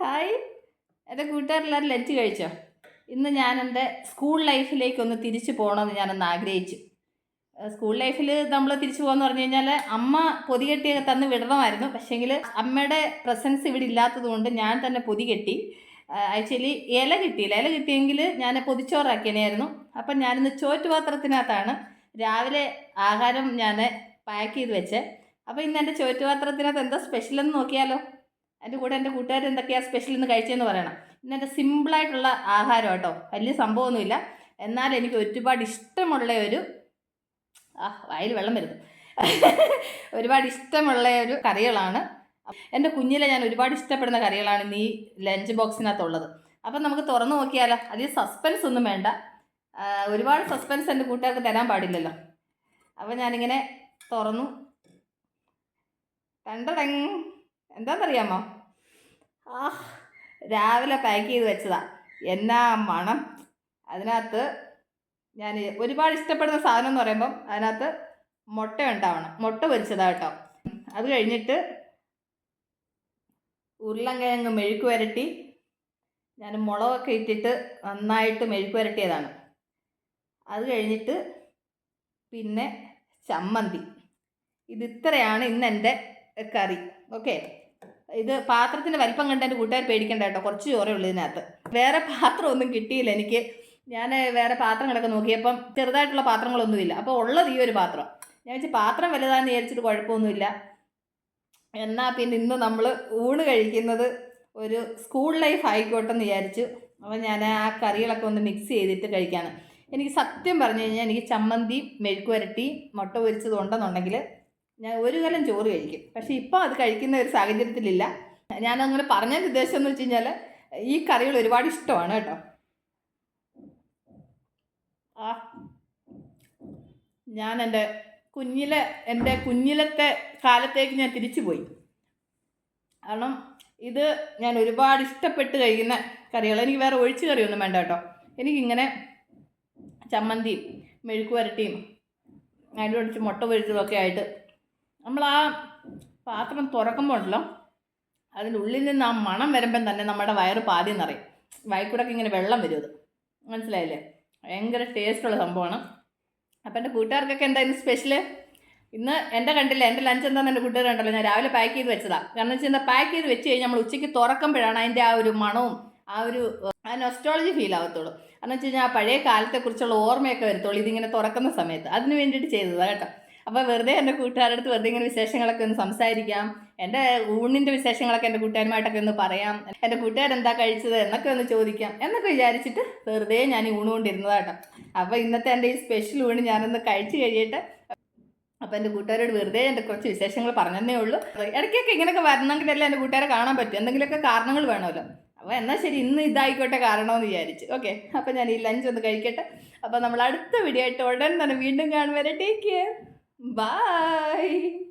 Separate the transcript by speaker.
Speaker 1: Hi. എന്റെ കൂട്ടുകാരെല്ലാവരും lunch കഴിച്ചോ? ഇന്ന് ഞാൻ എന്റെ സ്കൂൾ ലൈഫിലേക്ക് ഒന്ന് തിരിച്ചു പോകണമെന്ന് ഞാനൊന്ന് ആഗ്രഹിച്ചു. സ്കൂൾ ലൈഫിൽ നമ്മൾ തിരിച്ചു പോകുമെന്ന് പറഞ്ഞു കഴിഞ്ഞാൽ അമ്മ പൊതി കെട്ടിയൊക്കെ തന്ന് വിടണമായിരുന്നു. പക്ഷേങ്കിൽ അമ്മയുടെ പ്രസൻസ് ഇവിടെ ഇല്ലാത്തതുകൊണ്ട് ഞാൻ തന്നെ പൊതി കെട്ടി. ആക്ച്വലി ഇല കിട്ടിയില്ല. ഇല കിട്ടിയെങ്കിൽ ഞാൻ പൊതിച്ചോറാക്കിയനായിരുന്നു അപ്പം ഞാനിന്ന് ചോറ്റുപാത്രത്തിനകത്താണ് രാവിലെ ആഹാരം ഞാൻ പാക്ക് ചെയ്ത് വെച്ചേ. അപ്പോൾ ഇന്ന് എന്റെ ചോറ്റുപാത്രത്തിനകത്ത് എന്താ സ്പെഷ്യലെന്ന് നോക്കിയാലോ? അതിന്റെ കൂടെ എന്റെ കൂട്ടുകാർ എന്തൊക്കെയാണ് സ്പെഷ്യൽ ഇന്ന് കഴിച്ചതെന്ന് പറയണം. ഇന്ന് എന്റെ സിമ്പിളായിട്ടുള്ള ആഹാരം കേട്ടോ വലിയ സംഭവമൊന്നുമില്ല. എന്നാൽ എനിക്ക് ഒരുപാട് ഇഷ്ടമുള്ള ഒരു ആ വായിൽ വെള്ളം വരുന്നു. ഒരുപാട് ഇഷ്ടമുള്ള ഒരു കറികളാണ്. എന്റെ കുഞ്ഞിലെ ഞാൻ ഒരുപാട് ഇഷ്ടപ്പെടുന്ന കറികളാണ് ഇന്ന് ഈ ലഞ്ച് ബോക്സിനകത്തുള്ളത് അപ്പം നമുക്ക് തുറന്നു നോക്കിയാലോ? അതിൽ സസ്പെൻസ് ഒന്നും വേണ്ട. ഒരുപാട് സസ്പെൻസ് എന്റെ കൂട്ടുകാർക്ക് തരാൻ പാടില്ലല്ലോ. അപ്പം ഞാനിങ്ങനെ തുറന്നു. കണ്ടടങ് എന്താണെന്നറിയാമോ ആ രാവിലെ പാക്ക് ചെയ്ത് വെച്ചതാ. എന്നാ മണം. അതിനകത്ത് ഞാൻ ഒരുപാട് ഇഷ്ടപ്പെടുന്ന സാധനം എന്ന് പറയുമ്പം അതിനകത്ത് മുട്ട ഉണ്ടാവണം. മുട്ട പൊരിച്ചതാ കേട്ടോ. അത് കഴിഞ്ഞിട്ട് ഉരുളൻകിഴങ്ങ് മെഴുക്ക് വരട്ടി ഞാൻ മുളകൊക്കെ ഇട്ടിട്ട് നന്നായിട്ട് മെഴുക്ക് വരട്ടിയതാണ്. അത് കഴിഞ്ഞിട്ട് പിന്നെ ചമ്മന്തി. ഇത് ഇത്രയാണ് ഇന്ന് എന്റെ കറി. ഓക്കെ? ഇത് പാത്രത്തിന്റെ വലിപ്പം കണ്ട് എന്റെ കൂട്ടുകാർ പേടിക്കണ്ട കേട്ടോ. കുറച്ച് ചോറേ ഉള്ളൂ ഇതിനകത്ത്. വേറെ പാത്രമൊന്നും കിട്ടിയില്ല എനിക്ക്. ഞാൻ വേറെ പാത്രങ്ങളൊക്കെ നോക്കിയപ്പം ചെറുതായിട്ടുള്ള പാത്രങ്ങളൊന്നുമില്ല അപ്പോൾ ഉള്ളത് ഈ ഒരു പാത്രം. ഞാൻ വെച്ച് പാത്രം വലുതാന്ന് വിചാരിച്ചിട്ട് കുഴപ്പമൊന്നുമില്ല. എന്നാൽ പിന്നെ ഇന്ന് നമ്മൾ ഊണ് കഴിക്കുന്നത് ഒരു സ്കൂൾ ലൈഫ് ആയിക്കോട്ടെ എന്ന് വിചാരിച്ചു. അപ്പോൾ ഞാൻ ആ കറികളൊക്കെ ഒന്ന് മിക്സ് ചെയ്തിട്ട് കഴിക്കാണ്. എനിക്ക് സത്യം പറഞ്ഞു കഴിഞ്ഞാൽ എനിക്ക് ചമ്മന്തി മെഴുക്ക് വരട്ടി മുട്ട പൊരിച്ചത് ഉണ്ടെന്നുണ്ടെങ്കിൽ ഞാൻ ഒരു കലം ചോറ് കഴിക്കും. പക്ഷെ ഇപ്പോൾ അത് കഴിക്കുന്ന ഒരു സാഹചര്യത്തിലില്ല. ഞാനങ്ങനെ പറഞ്ഞതിന്റെ ഉദ്ദേശം എന്ന് വെച്ച് കഴിഞ്ഞാൽ ഈ കറികൾ ഒരുപാട് ഇഷ്ടമാണ് കേട്ടോ. ആ. ഞാൻ എന്റെ കുഞ്ഞിലെ എന്റെ കുഞ്ഞിലത്തെ കാലത്തേക്ക് ഞാൻ തിരിച്ചു പോയി. കാരണം ഇത് ഞാൻ ഒരുപാട് ഇഷ്ടപ്പെട്ട് കഴിക്കുന്ന കറികൾ. എനിക്ക് വേറെ ഒഴിച്ചു കറിയൊന്നും വേണ്ട കേട്ടോ. എനിക്കിങ്ങനെ ചമ്മന്തിയും മെഴുക്കുവരട്ടിയും അതിന്റെ ഒഴിച്ച് മുട്ട പൊരിച്ചതൊക്കെ ആയിട്ട് നമ്മൾ ആ പാത്രം തുറക്കുമ്പോഴല്ലോ അതിന്റെ ഉള്ളിൽ നിന്ന് ആ മണം വരുമ്പം തന്നെ നമ്മുടെ വയറ് പാതി നിറയും. വയക്കൂടൊക്കെ ഇങ്ങനെ വെള്ളം വരും അത്. മനസ്സിലായില്ലേ? ഭയങ്കര ടേസ്റ്റുള്ള സംഭവമാണ്. അപ്പം എന്റെ കൂട്ടുകാർക്കൊക്കെ എന്തായിരുന്നു സ്പെഷ്യൽ ഇന്ന് എന്റെ കണ്ടില്ല എന്റെ ലഞ്ച് എന്താണെന്ന് എന്റെ കൂട്ടുകാർ കണ്ടല്ലോ ഞാൻ രാവിലെ പാക്ക് ചെയ്ത് വെച്ചതാണ് കാരണം വെച്ചാൽ എന്താ പാക്ക് ചെയ്ത് വെച്ച് കഴിഞ്ഞാൽ നമ്മൾ ഉച്ചയ്ക്ക് തുറക്കുമ്പോഴാണ് അതിന്റെ ആ ഒരു മണവും ആ ഒരു ആ നൊസ്റ്റോളജി ഫീൽ ആവത്തുള്ളൂ. കാരണം വെച്ച് കഴിഞ്ഞാൽ ആ പഴയ കാലത്തെക്കുറിച്ചുള്ള ഓർമ്മയൊക്കെ വരത്തുള്ളൂ ഇതിങ്ങനെ തുറക്കുന്ന സമയത്ത്. അതിന് വേണ്ടിയിട്ട് ചെയ്തതാണ് കേട്ടോ. അപ്പോൾ വെറുതെ എന്റെ കൂട്ടുകാരുടെ അടുത്ത് വെറുതെ ഇങ്ങനെ വിശേഷങ്ങളൊക്കെ ഒന്ന് സംസാരിക്കാം. എന്റെ ഊണിന്റെ വിശേഷങ്ങളൊക്കെ എന്റെ കൂട്ടുകാരുമായിട്ടൊക്കെ ഒന്ന് പറയാം. എന്റെ കൂട്ടുകാരെന്താ കഴിച്ചത് എന്നൊക്കെ ഒന്ന് ചോദിക്കാം. എന്നൊക്കെ വിചാരിച്ചിട്ട് വെറുതെ ഞാൻ ഊണ് കൊണ്ടിരുന്നതാട്ടോ. അപ്പോൾ ഇന്നത്തെ എന്റെ ഈ സ്പെഷ്യൽ ഊണ് ഞാനൊന്ന് കഴിച്ചു കഴിയട്ടെ. അപ്പോൾ എന്റെ കൂട്ടുകാരോട് വെറുതെ എന്റെ കുറച്ച് വിശേഷങ്ങൾ പറഞ്ഞതേ ഉള്ളൂ. ഇടയ്ക്കൊക്കെ ഇങ്ങനെയൊക്കെ വരണമെങ്കിലല്ലേ എന്റെ കൂട്ടുകാരെ കാണാൻ പറ്റും. എന്തെങ്കിലുമൊക്കെ കാരണങ്ങൾ വേണമല്ലോ. അപ്പോൾ എന്നാൽ ശരി ഇന്ന് ഇതായിക്കോട്ടെ കാരണമെന്ന് വിചാരിച്ചു. ഓക്കെ അപ്പോൾ ഞാൻ ഈ ലഞ്ച് ഒന്ന് കഴിക്കട്ടെ. അപ്പോൾ നമ്മൾ അടുത്ത വീഡിയോ ആയിട്ട് ഉടൻ തന്നെ വീണ്ടും കാണുവരെ ടേക്ക് കെയർ Bye.